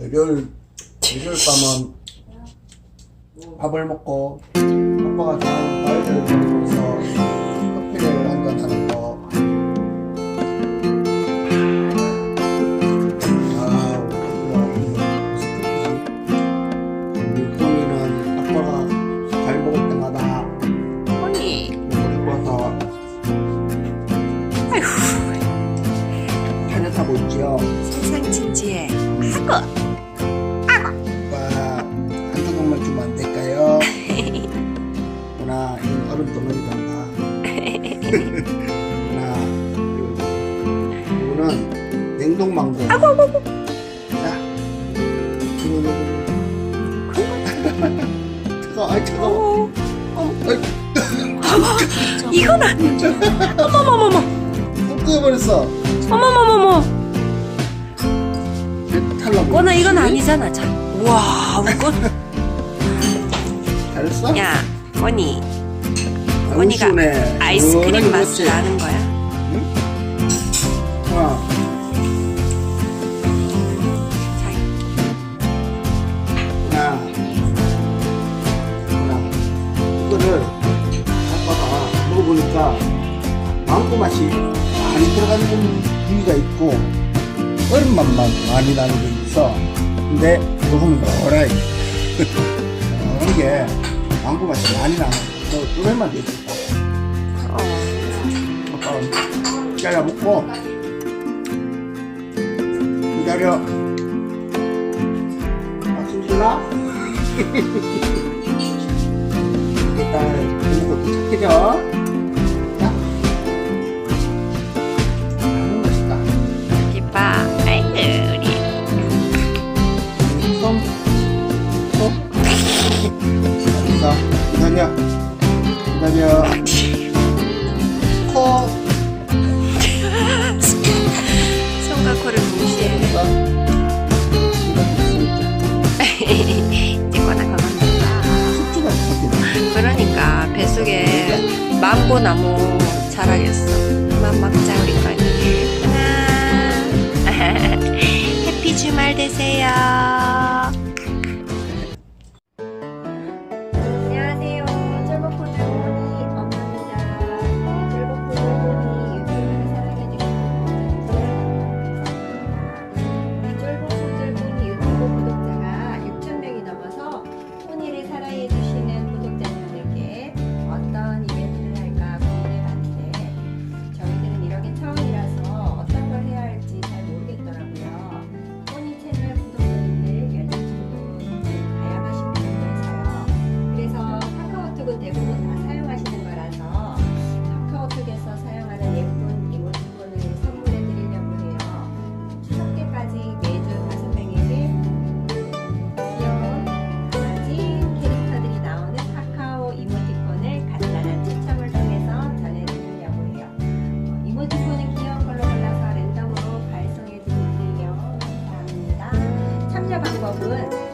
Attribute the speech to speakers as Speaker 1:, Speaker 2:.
Speaker 1: 일요일, 일요일 밤은 밥을 먹고 아빠가 좋아하는 과일을 먹으면서 커피를 한 잔 하는 거. 아, 무슨 토니는 아빠가 잘 먹을 때마다
Speaker 2: 토니.
Speaker 1: 먹고 싶어서
Speaker 2: 아휴,
Speaker 1: 타타고 있지요.
Speaker 2: 세상 진지해. 아고.
Speaker 1: 냉동 망고
Speaker 2: 아고, 아고, 아고.
Speaker 1: 이거 뜨거워 아이 뜨거워
Speaker 2: 어, 이건 아니. 어머머머머.
Speaker 1: 뚝 끓여버렸어
Speaker 2: 어머머머머.
Speaker 1: 탈락
Speaker 2: 꼬나 이건 아니잖아. 자. 와, 꼬.
Speaker 1: 잘했어?
Speaker 2: 야, 꼬니. 꼬니가
Speaker 1: 시원해.
Speaker 2: 아이스크림 맛을? 나는 거야?
Speaker 1: 어.
Speaker 2: 자,
Speaker 1: 망고 맛이 많이 들어가는 부위가 있고 얼음 맛만 많이 나는 게 있어 근데 먹으면 노라이 이게 망고 맛이 많이 나는 거돼 있다
Speaker 2: 어.
Speaker 1: 기다려 먹고 기다려 아 숨쉬나? 일단 기다려 코
Speaker 2: 손과 코를 동시에. 봐.
Speaker 1: 숙주가 있었거든
Speaker 2: 그러니까 뱃속에 망고 나무 자라겠어. 그만 먹자 우리 거니. 하나. 해피 주말 되세요. 골라